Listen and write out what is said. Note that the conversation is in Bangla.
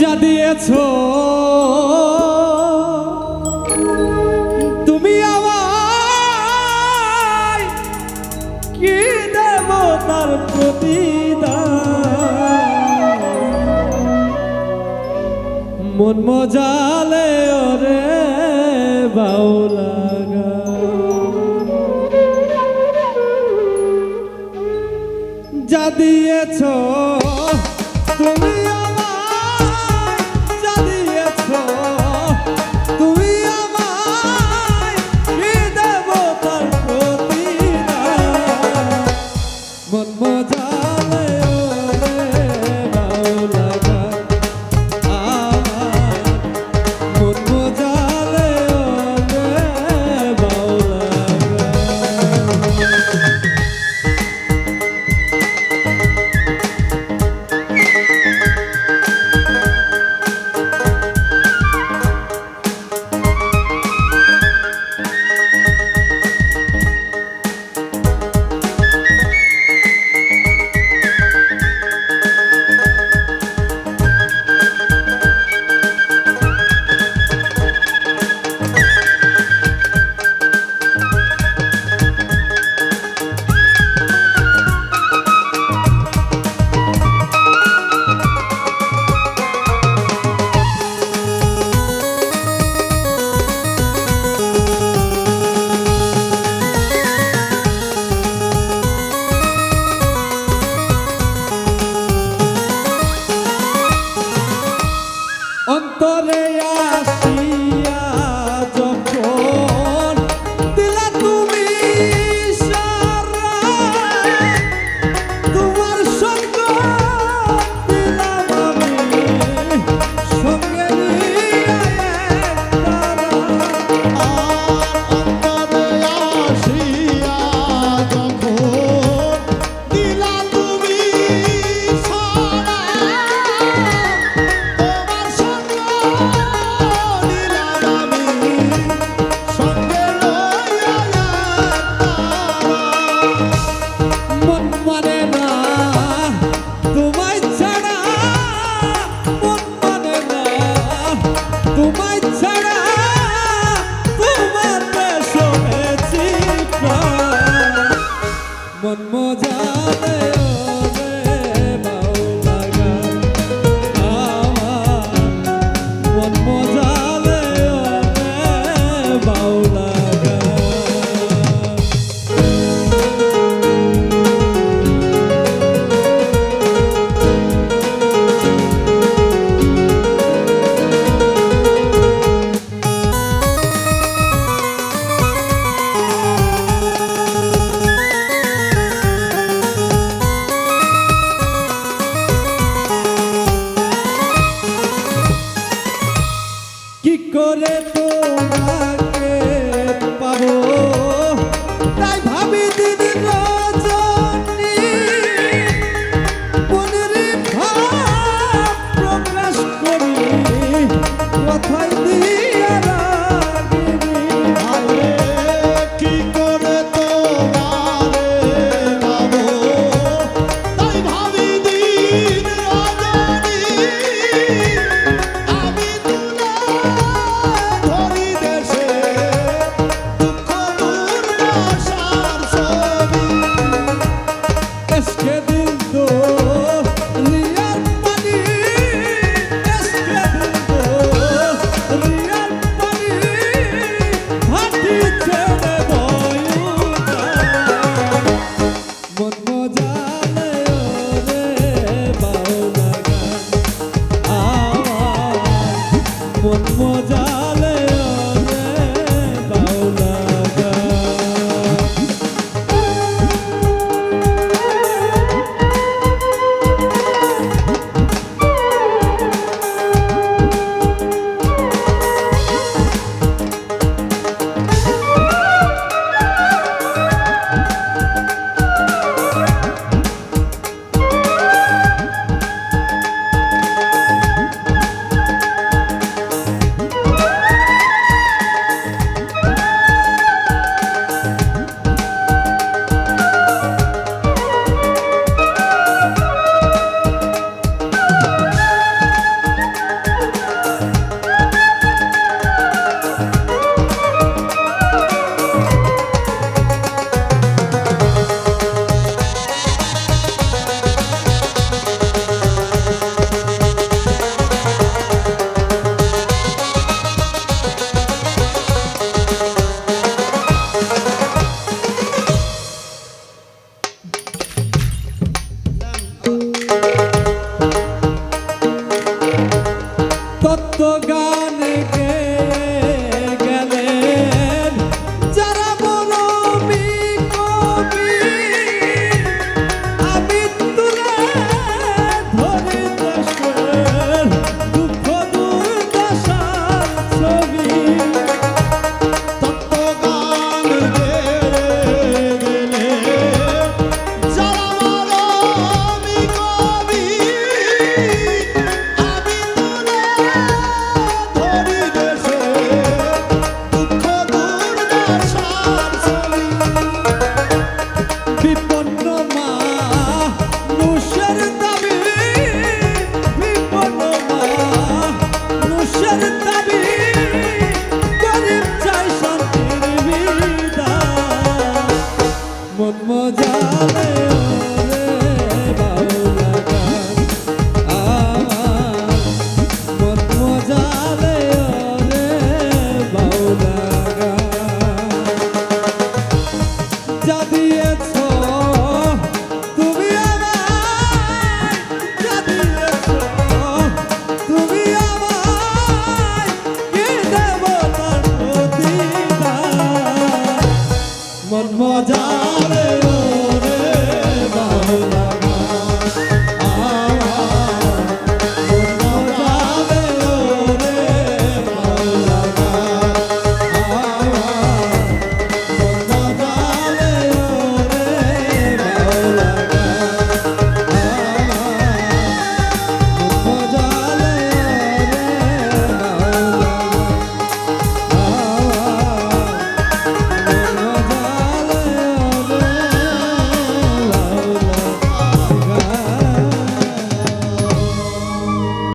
যা দিয়েছ। তুমি আমার কি দেব তার প্রতি মন মজালে ওরে বাউলাগা যা দিয়েছ কি করে তোমাকে পাবো? তাই ভাবি দিন প্রকাশ করি কথায় দিই 我在 chora